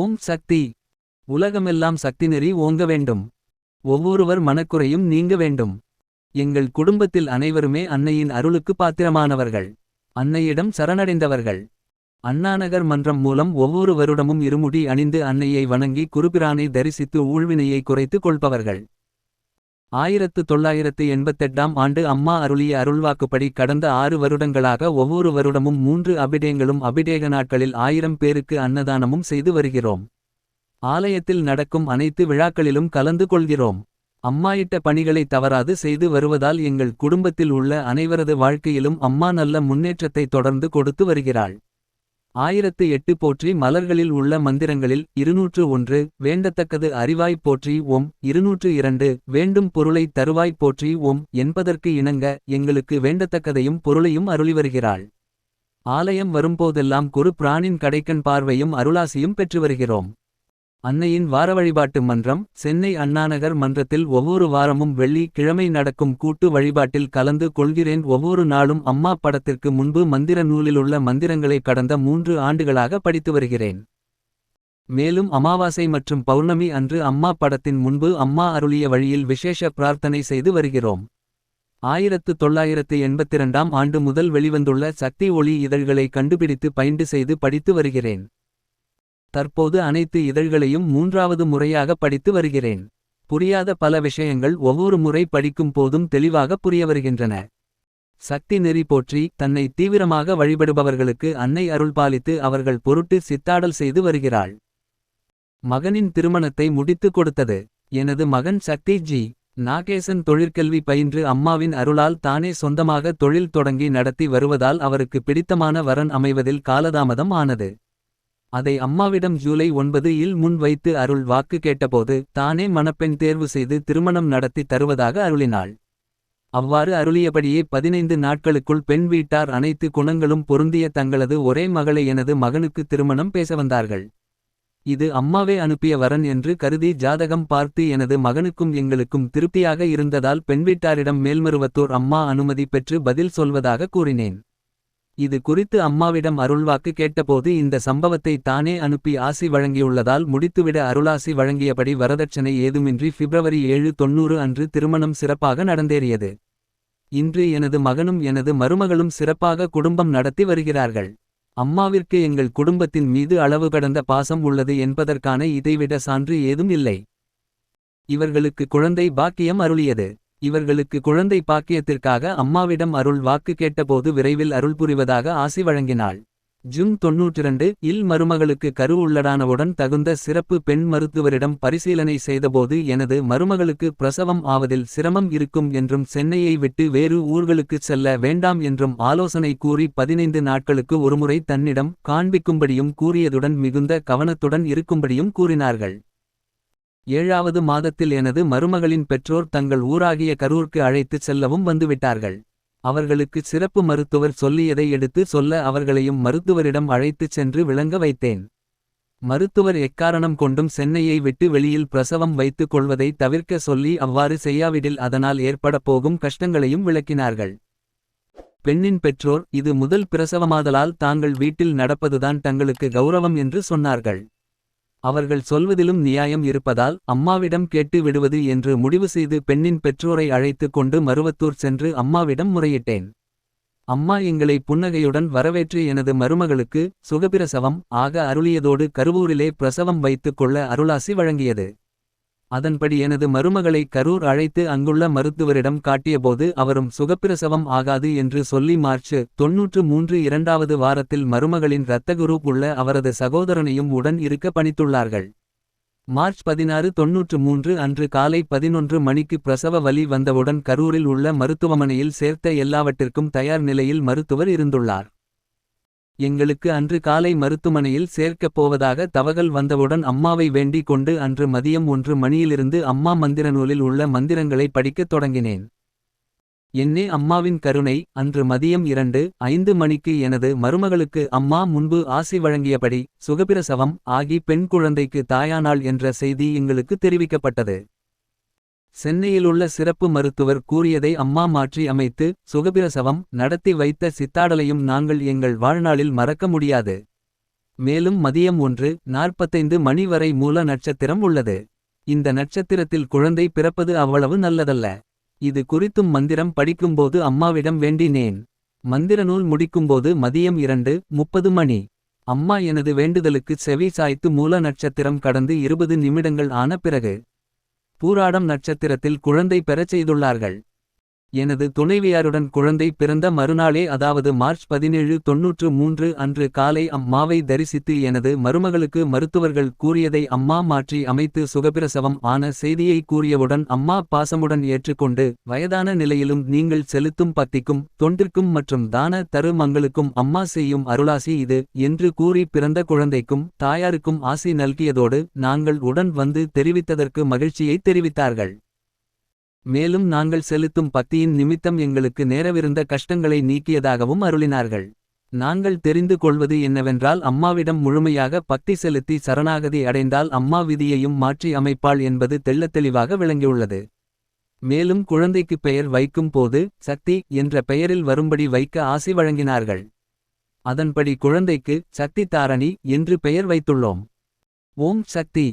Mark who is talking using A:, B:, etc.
A: ஓம் சக்தி. உலகமெல்லாம் சக்தி நெறி ஓங்க வேண்டும். ஒவ்வொருவர் மனக்குறையும் நீங்க வேண்டும். எங்கள் குடும்பத்தில் அனைவருமே அன்னையின் அருளுக்கு பாத்திரமானவர்கள். அன்னையிடம் சரணடைந்தவர்கள். அண்ணாநகர் மன்றம் மூலம் ஒவ்வொரு வருடமும் இருமுடி அணிந்து அன்னையை வணங்கி குருபிரானை தரிசித்து ஊழ்வினையை குறைத்துக் கொள்பவர்கள். ஆயிரத்து தொள்ளாயிரத்து எண்பத்தெட்டாம் ஆண்டு அம்மா அருளிய அருள்வாக்குப்படி கடந்த ஆறு வருடங்களாக ஒவ்வொரு வருடமும் மூன்று அபிடேங்களும் அபிடேக நாட்களில் ஆயிரம் பேருக்கு அன்னதானமும் செய்து வருகிறோம். ஆலயத்தில் நடக்கும் அனைத்து விழாக்களிலும் கலந்து கொள்கிறோம். அம்மாயிட்ட பணிகளை தவறாது செய்து வருவதால் எங்கள் குடும்பத்தில் உள்ள அனைவரது வாழ்க்கையிலும் அம்மா நல்ல முன்னேற்றத்தை தொடர்ந்து கொடுத்து வருகிறாள். ஆயிரத்து எட்டு போற்றி மலர்களில் உள்ள மந்திரங்களில் இருநூற்று ஒன்று வேண்டத்தக்கது அறிவாய்ப் போற்றி ஓம் இருநூற்று இரண்டு வேண்டும் பொருளை தருவாய்ப் போற்றி ஓம் என்பதற்கு இணங்க எங்களுக்கு வேண்டத்தக்கதையும் பொருளையும் அருளி வருகிறாள். ஆலயம் வரும்போதெல்லாம் குரு பிராணின் கடைக்கண் பார்வையும் அருளாசியும் பெற்று வருகிறோம். அன்னையின் வார வழிபாட்டு மன்றம் சென்னை அண்ணாநகர் மன்றத்தில் ஒவ்வொரு வாரமும் வெள்ளி கிழமை நடக்கும் கூட்டு வழிபாட்டில் கலந்து கொள்கிறேன். ஒவ்வொரு நாளும் அம்மா படத்திற்கு முன்பு மந்திர நூலிலுள்ள மந்திரங்களை கடந்த மூன்று ஆண்டுகளாக படித்து வருகிறேன். மேலும் அமாவாசை மற்றும் பௌர்ணமி அன்று அம்மா படத்தின் முன்பு அம்மா அருளிய வழியில் விசேஷ பிரார்த்தனை செய்து வருகிறோம். ஆயிரத்து தொள்ளாயிரத்து எண்பத்திரண்டாம் ஆண்டு முதல் வெளிவந்துள்ள சக்தி ஒளி இதழ்களை கண்டுபிடித்து பயின்று செய்து படித்து வருகிறேன். தற்போது அனைத்து இதழ்களையும் மூன்றாவது முறையாக படித்து வருகிறேன். புரியாத பல விஷயங்கள் ஒவ்வொரு முறை படிக்கும் போதும் தெளிவாக புரிய வருகின்றன. சக்தி நெறி போற்றி தன்னை தீவிரமாக வழிபடுபவர்களுக்கு அன்னை அருள்பாலித்து அவர்கள் பொருட்டு சித்தாடல் செய்து வருகிறாள். மகனின் திருமணத்தை முடித்துக் கொடுத்தது. எனது மகன் சக்தி ஜி. நாகேசன் தொழிற்கல்வி பயின்று அம்மாவின் அருளால் தானே சொந்தமாக தொழில் தொடங்கி நடத்தி வருவதால் அவருக்கு பிடித்தமான வரன் அமைவதில் காலதாமதம் ஆனது. அதை அம்மாவிடம் ஜூலை ஒன்பது இல் முன் வைத்து அருள் வாக்கு கேட்டபோது தானே மணப்பெண் தேர்வு செய்து திருமணம் நடத்தி தருவதாக அருளினாள். அவ்வாறு அருளியபடியே பதினைந்து நாட்களுக்குள் பெண் வீட்டார் அனைத்து குணங்களும் பொருந்திய தங்களது ஒரே மகளை எனது மகனுக்கு திருமணம் பேச வந்தார்கள். இது அம்மாவே அனுப்பிய வரன் என்று கருதி ஜாதகம் பார்த்து எனது மகனுக்கும் எங்களுக்கும் திருப்தியாக இருந்ததால் பெண்வீட்டாரிடம் மேல்மருவத்தூர் அம்மா அனுமதி பெற்று பதில் சொல்வதாக கூறினேன். இது குறித்து அம்மாவிடம் அருள்வாக்கு கேட்டபோது இந்த சம்பவத்தை தானே அனுப்பி ஆசி வழங்கியுள்ளதால் முடித்துவிட அருளாசி வழங்கியபடி வரதட்சணை ஏதுமின்றி பிப்ரவரி ஏழு தொன்னூறு அன்று திருமணம் சிறப்பாக நடந்தேறியது. இன்று எனது மகனும் எனது மருமகளும் சிறப்பாக குடும்பம் நடத்தி வருகிறார்கள். அம்மாவிற்கு எங்கள் குடும்பத்தின் மீது அளவு கடந்த பாசம் உள்ளது என்பதற்கான இதைவிட சான்று ஏதும் இல்லை. இவர்களுக்கு குழந்தை பாக்கியம் அருளியது. இவர்களுக்கு குழந்தை பாக்கியத்திற்காக அம்மாவிடம் அருள் வாக்கு கேட்டபோது விரைவில் அருள் புரிவதாக ஆசி வழங்கினாள். ஜூன் தொன்னூற்றிரண்டு இல் மருமகளுக்கு கரு உள்ளடானவுடன் தகுந்த சிறப்பு பெண் மருத்துவரிடம் பரிசீலனை செய்தபோது எனது மருமகளுக்கு பிரசவம் ஆவதில் சிரமம் இருக்கும் என்றும் சென்னையை விட்டு வேறு ஊர்களுக்குச் செல்ல வேண்டாம் என்றும் ஆலோசனை கூறி பதினைந்து நாட்களுக்கு ஒருமுறை தன்னிடம் காண்பிக்கும்படியும் கூறியதுடன் மிகுந்த கவனத்துடன் இருக்கும்படியும் கூறினார்கள். ஏழாவது மாதத்தில் எனது மருமகளின் பெற்றோர் தங்கள் ஊராகிய கரூர்க்கு அழைத்துச் செல்லவும் வந்துவிட்டார்கள். அவர்களுக்கு சிறப்பு மருத்துவர் சொல்லியதை எடுத்து சொல்ல அவர்களையும் மருத்துவரிடம் அழைத்துச் சென்று விளங்க வைத்தேன். மருத்துவர் எக்காரணம் கொண்டும் சென்னையை விட்டு வெளியில் பிரசவம் வைத்துக் கொள்வதை தவிர்க்க சொல்லி அவ்வாறு செய்யாவிடில் அதனால் ஏற்படப் போகும் கஷ்டங்களையும் விளக்கினார்கள். பெண்ணின் பெற்றோர் இது முதல் பிரசவமாதலால் தாங்கள் வீட்டில் நடப்பதுதான் தங்களுக்கு கௌரவம் என்று சொன்னார்கள். அவர்கள் சொல்வதிலும் நியாயம் இருப்பதால் அம்மாவிடம் கேட்டு விடுவது என்று முடிவு செய்து பெண்ணின் பெற்றோரை அழைத்துக் கொண்டு மருவத்தூர் சென்று அம்மாவிடம் முறையிட்டேன். அம்மா எங்களை புன்னகையுடன் வரவேற்று எனது மருமகளுக்கு சுகபிரசவம் ஆக அருளியதோடு கருவூரிலே பிரசவம் வைத்துக் கொள்ள அருளாசி வழங்கியது. அதன்படி எனது மருமகளை கரூர் அழைத்து அங்குள்ள மருத்துவரிடம் காட்டியபோது அவரும் சுகப்பிரசவம் ஆகாது என்று சொல்லி மார்ச் தொன்னூற்று மூன்று இரண்டாவது வாரத்தில் மருமகளின் இரத்த குரூப் உள்ள அவரது சகோதரனையும் உடன் இருக்க பணித்துள்ளார்கள். மார்ச் பதினாறு தொன்னூற்று மூன்று அன்று காலை பதினொன்று மணிக்கு பிரசவ வலி வந்தவுடன் கரூரில் உள்ள மருத்துவமனையில் சேர்த்த எல்லாவற்றிற்கும் தயார் நிலையில் மருத்துவர் இருந்துள்ளார். எங்களுக்கு அன்று காலை மருத்துவமனையில் சேர்க்கப் போவதாக தவகல் வந்தவுடன் அம்மாவை வேண்டிக் கொண்டு அன்று மதியம் ஒன்று மணியிலிருந்து அம்மா மந்திர நூலில் உள்ள மந்திரங்களை படிக்கத் தொடங்கினேன். என்னே அம்மாவின் கருணை அன்று மதியம் இரண்டு ஐந்து மணிக்கு எனது மருமகளுக்கு அம்மா முன்பு ஆசி வழங்கியபடி சுகபிரசவம் ஆகி பெண் குழந்தைக்கு தாயானாள் என்ற செய்தி எங்களுக்கு தெரிவிக்கப்பட்டது. சென்னையிலுள்ள சிறப்பு மருத்துவர் கூறியதை அம்மா மாற்றி அமைத்து சுகபிரசவம் நடத்தி வைத்த சித்தாடலையும் நாங்கள் எங்கள் வாழ்நாளில் மறக்க முடியாது. மேலும் மதியம் ஒன்று நாற்பத்தைந்து மணி வரை மூல நட்சத்திரம் உள்ளது. இந்த நட்சத்திரத்தில் குழந்தை பிறப்பது அவ்வளவு நல்லதல்ல. இது குறித்தும் மந்திரம் படிக்கும்போது அம்மாவிடம் வேண்டினேன். மந்திரநூல் முடிக்கும்போது மதியம் இரண்டு முப்பது மணி. அம்மா எனது வேண்டுதலுக்கு செவி சாய்த்து மூல நட்சத்திரம் கடந்து இருபது நிமிடங்கள் ஆன பிறகு பூராடம் நட்சத்திரத்தில் குழந்தை பெறச் செய்துள்ளார்கள். எனது துணைவியாருடன் குழந்தை பிறந்த மறுநாளே அதாவது மார்ச் பதினேழு தொன்னூற்று மூன்று அன்று காலை அம்மாவை தரிசித்து எனது மருமகளுக்கு மருத்துவர்கள் கூறியதை அம்மா மாற்றி அமைத்து சுகபிரசவம் ஆன செய்தியை கூறியவுடன் அம்மா பாசமுடன் ஏற்றுக்கொண்டு வயதான நிலையிலும் நீங்கள் செலுத்தும் பத்திக்கும் தொண்டிற்கும் மற்றும் தான தருமங்களுக்கும் அம்மா செய்யும் அருளாசி இது என்று கூறி பிறந்த குழந்தைக்கும் தாயாருக்கும் ஆசி நல்கியதோடு நாங்கள் உடன் வந்து தெரிவித்ததற்கு மகிழ்ச்சியை தெரிவித்தார்கள். மேலும் நாங்கள் செலுத்தும் பக்தியின் நிமித்தம் எங்களுக்கு நேரவிருந்த கஷ்டங்களை நீக்கியதாகவும் அருளினார்கள். நாங்கள் தெரிந்து கொள்வது என்னவென்றால் அம்மாவிடம் முழுமையாக பக்தி செலுத்தி சரணாகதி அடைந்தால் அம்மா விதியையும் மாற்றி அமைப்பாள் என்பது தெள்ளத்தெளிவாக விளங்கியுள்ளது. மேலும் குழந்தைக்கு பெயர் வைக்கும் போது சக்தி என்ற பெயரில் வரும்படி வைக்க ஆசி வழங்கினார்கள். அதன்படி குழந்தைக்கு சக்தி தாரணி என்று பெயர் வைத்துள்ளோம். ஓம் சக்தி.